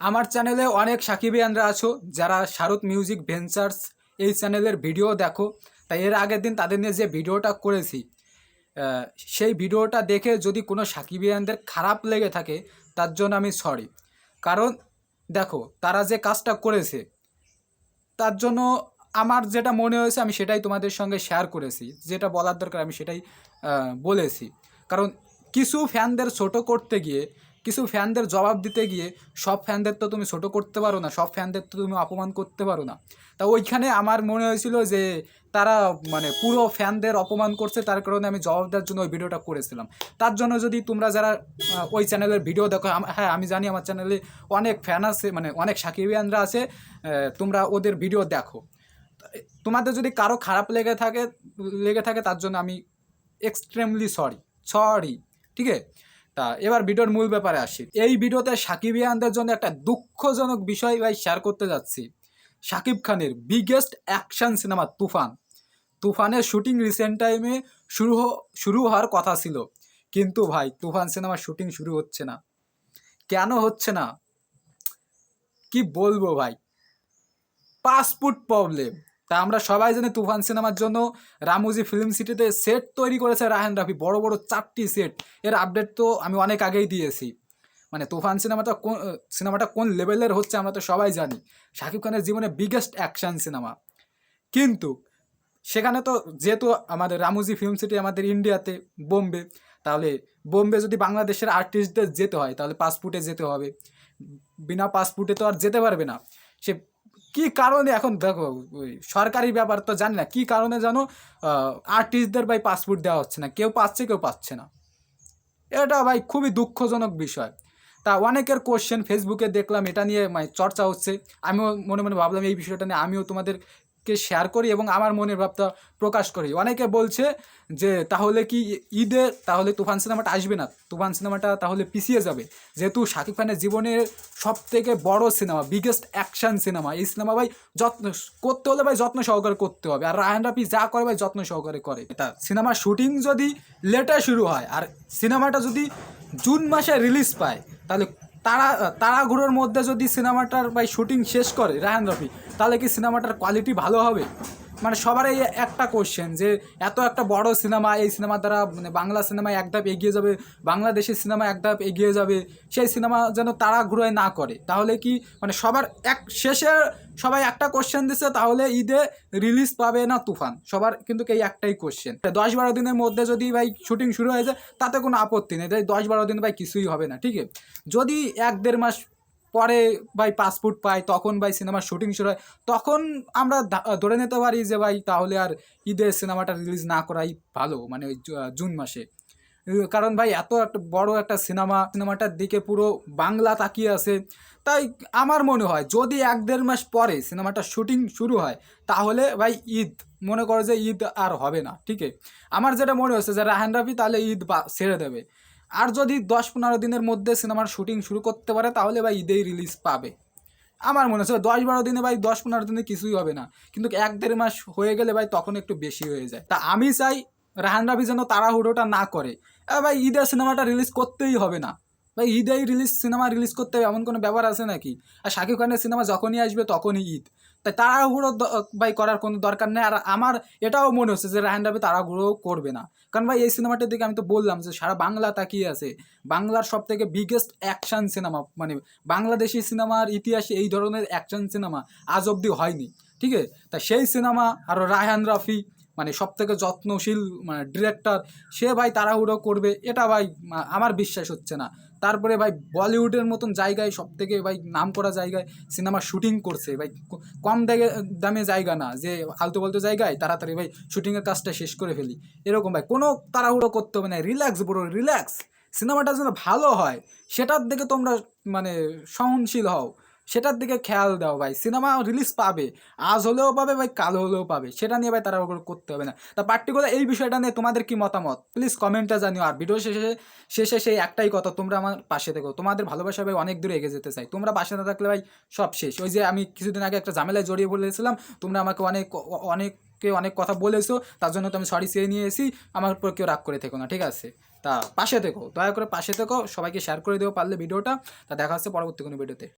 আমার চ্যানেলে অনেক সাকিবিয়ানরা আছো, যারা শারদ মিউজিক ভেঞ্চার্স এই চ্যানেলের ভিডিও দেখো। তাই এর আগের দিন তাদের নিয়ে যে ভিডিওটা করেছি সেই ভিডিওটা দেখে যদি কোনো সাকিবিয়ানদের খারাপ লেগে থাকে, তার জন্য আমি সরি কারণ দেখো, তারা যে কাজটা করেছে, তার জন্য আমার যেটা মনে হয়েছে আমি সেটাই তোমাদের সঙ্গে শেয়ার করেছি। যেটা বলার দরকার আমি সেটাই বলেছি। কারণ কিছু ফ্যানদের ছোট করতে গিয়ে কিছু ফ্যানদের জবাব দিতে গিয়ে সব ফ্যানদের তো তুমি ছোট করতে পারো না, সব ফ্যানদের তো তুমি অপমান করতে পারো না। তা ওইখানে আমার মনে হয়েছিল যে তারা মানে পুরো ফ্যানদের অপমান করছে, তার কারণে আমি জবাব দেওয়ার জন্য ওই ভিডিওটা করেছিলাম। তার জন্য যদি তোমরা যারা ওই চ্যানেলের ভিডিও দেখো হ্যাঁ আমি জানি আমার চ্যানেলে অনেক ফ্যান আছে মানে অনেক সাকিবিয়ানরা আছে তোমরা ওদের ভিডিও দেখো। তোমাদের যদি কারও খারাপ লেগে থাকে লেগে থাকে, তার জন্য আমি এক্সট্রিমলি সরি সরি ঠিক? আছে তা এবার ভিডিওর মূল ব্যাপারে আসি। এই ভিডিওতে সাকিবিয়ানদের জন্য একটা দুঃখজনক বিষয় ভাই শেয়ার করতে যাচ্ছি। সাকিব খানের বিগেস্ট অ্যাকশন সিনেমা তুফান। তুফানের শুটিং রিসেন্ট টাইমে শুরু শুরু হওয়ার কথা ছিল। কিন্তু ভাই, তুফান সিনেমার শুটিং শুরু হচ্ছে না। কেন হচ্ছে না? কি বলব ভাই? পাসপোর্ট প্রবলেম তা আমরা সবাই জানি তুফান সিনেমার জন্য রামুজি ফিল্ম সিটিতে সেট তৈরি করেছে রাহান রাফি, বড় বড় চারটি সেট এর আপডেট তো আমি অনেক আগেই দিয়েছি। মানে তুফান সিনেমাটা কোন সিনেমাটা কোন লেভেলের হচ্ছে আমরা তো সবাই জানি। শাকিব খানের জীবনে বিগেস্ট অ্যাকশন সিনেমা কিন্তু সেখানে তো যেহেতু আমাদের রামুজি ফিল্ম সিটি আমাদের ইন্ডিয়াতে বোম্বে, তাহলে বোম্বে যদি বাংলাদেশের আর্টিস্টদের যেতে হয়, তাহলে পাসপোর্টে যেতে হবে। বিনা পাসপোর্টে তো আর যেতে পারবে না। সে কি কারণে এখন দেখো সরকারি ব্যাপার তো জানি না, কি কারণে যেন আর্টিস্টদের ভাই পাসপোর্ট দেওয়া হচ্ছে না? কেউ পাচ্ছে কেউ পাচ্ছে না। এটা ভাই খুবই দুঃখজনক বিষয়। তা অনেকের কোশ্চেন ফেসবুকে দেখলাম, এটা নিয়ে মানে চর্চা হচ্ছে। আমিও মনে মনে ভাবলাম, এই বিষয়টা নিয়ে আমিও তোমাদেরকে শেয়ার করি এবং আমার মনের ভাবটা প্রকাশ করি। অনেকে বলছে যে, তাহলে কি ঈদে তাহলে তুফান সিনেমাটা আসবে না? তুফান সিনেমাটা তাহলে পিছিয়ে যাবে। যেহেতু শাকিব খানের জীবনের সব থেকে বড় সিনেমা বিগেস্ট অ্যাকশন সিনেমা, এই সিনেমা ভাই যত্ন করতে হলে ভাই যত্ন সহকারে করতে হবে। আর রায়হান রাফি যা করে ভাই যত্ন সহকারে করে। এটা সিনেমার শুটিং যদি লেটে শুরু হয়, আর সিনেমাটা যদি জুন মাসে রিলিজ পায়, তাহলে তারা, তাড়াহুড়োর মধ্যে যদি সিনেমাটার বা শুটিং শেষ করে রায়হান রফি, তাহলে কি সিনেমাটার কোয়ালিটি ভালো হবে? মানে সবার এই একটা কোশ্চেন যে এত একটা বড় সিনেমা এই সিনেমার দ্বারা মানে বাংলা সিনেমায় এক ধাপ এগিয়ে যাবে, বাংলাদেশের সিনেমা এক ধাপ এগিয়ে যাবে, সেই সিনেমা যেন তাড়াহুড়োয় না করে। তাহলে কি মানে সবার এক শেষে সবাই একটা কোশ্চেন দিচ্ছে তাহলে ঈদে রিলিজ পাবে না তুফান? সবার কিন্তু এই একটাই কোশ্চেন দশ বারো দিনের মধ্যে যদি ভাই শুটিং শুরু হয়ে যায়, তাতে কোনো আপত্তি নেই। তাই দশ বারো দিন ভাই কিছুই হবে না ঠিক আছে যদি এক দেড় মাস পরে ভাই পাসপোর্ট পাই, তখন ভাই সিনেমার শুটিং শুরু হয়। তখন আমরা ধরে নিতে পারি যে ভাই তাহলে আর ঈদের সিনেমাটা রিলিজ না করাই ভালো মানে ওই জুন মাসে। কারণ ভাই এত একটা বড় একটা সিনেমা সিনেমাটার দিকে পুরো বাংলা তাকিয়ে আছে। তাই আমার মনে হয় যদি এক দেড় মাস পরে সিনেমাটা শুটিং শুরু হয়, তাহলে ভাই ঈদ, মনে করো যে ঈদ আর হবে না ঠিক আমার যেটা মনে হচ্ছে যে রাহান রাফি তাহলে ঈদ ছেড়ে দেবে। আর যদি দশ পনেরো দিনের মধ্যে সিনেমার শুটিং শুরু করতে পারে, তাহলে ভাই ঈদেই রিলিজ পাবে। আমার মনে হচ্ছে দশ বারো দিনে ভাই, দশ পনেরো দিনে কিছুই হবে না। কিন্তু এক দেড় মাস হয়ে গেলে ভাই তখন একটু বেশি হয়ে যায়। তা আমি চাই রাহান রাফি যেন তাড়াহুড়োটা না করে। ভাই, ঈদের সিনেমাটা রিলিজ করতেই হবে না। ভাই ঈদেই রিলিজ সিনেমা রিলিজ করতে হবে, এমন কোনো ব্যাপার আছে নাকি? আর শাকিব খানের সিনেমা যখনই আসবে তখনই ঈদ। তাই তাড়াহুড়ো ভাই, করার কোনো দরকার নেই। আর আমার এটাও মনে হচ্ছে যে রাহান রাফি তাড়াহুড়ো করবে না। কারণ ভাই, এই সিনেমাটার দিকে আমি তো বললাম যে সারা বাংলা তাকিয়ে আছে। বাংলার সব থেকে বিগেস্ট অ্যাকশন সিনেমা মানে বাংলাদেশি সিনেমার ইতিহাসে এই ধরনের অ্যাকশন সিনেমা আজ অবধি হয়নি। ঠিক আছে? তা সেই সিনেমা আরও রায়হান রাফি মানে সব থেকে যত্নশীল মানে ডিরেক্টর সে ভাই তাড়াহুড়ো করবে, এটা ভাই আমার বিশ্বাস হচ্ছে না। তারপরে ভাই বলিউডের মতন জায়গায় সব থেকে ভাই নাম করা জায়গায় সিনেমা শুটিং করছে। ভাই কম দাগে, দামে জায়গা না, যে আলতু বলতো জায়গায় তাড়াতাড়ি ভাই শুটিংয়ের কাজটা শেষ করে ফেলি। এরকম ভাই, কোনো তাড়াহুড়ো করতে হবে না রিল্যাক্স ব্রো রিল্যাক্স সিনেমাটা যেন ভালো হয়, সেটার দিকে তোমরা মানে সহনশীল হও। সেটার দিকে খেয়াল দাও ভাই। সিনেমা রিলিজ পাবে, আজ হলেও পাবে ভাই, কাল হলেও পাবে। সেটা নিয়ে ভাই তারা করতে হবে না। তা পার্টিকুলার এই বিষয়টা নিয়ে তোমাদের কি মতামত? প্লিজ কমেন্টটা জানিও। আর ভিডিও শেষে শেষে সেই একটাই কথা, তোমরা আমার পাশে থেকো। তোমাদের ভালোবাসা ভাই অনেক দূরে এগিয়ে যেতে চাই। তোমরা পাশে না থাকলে ভাই সব শেষ। ওই যে আমি কিছুদিন আগে একটা ঝামেলায় জড়িয়ে বলেছিলাম তোমরা আমাকে অনেক, অনেককে অনেক কথা বলেছ, তার জন্য তো আমি সরি চেয়ে নিয়ে এসি আমার উপর কেউ রাগ করে থেকো না, ঠিক আছে? তা পাশে থেকো, দয়া করে পাশে থেকো। সবাইকে শেয়ার করে দেবো পারলে ভিডিওটা তা দেখা হচ্ছে পরবর্তী কোনো ভিডিওতে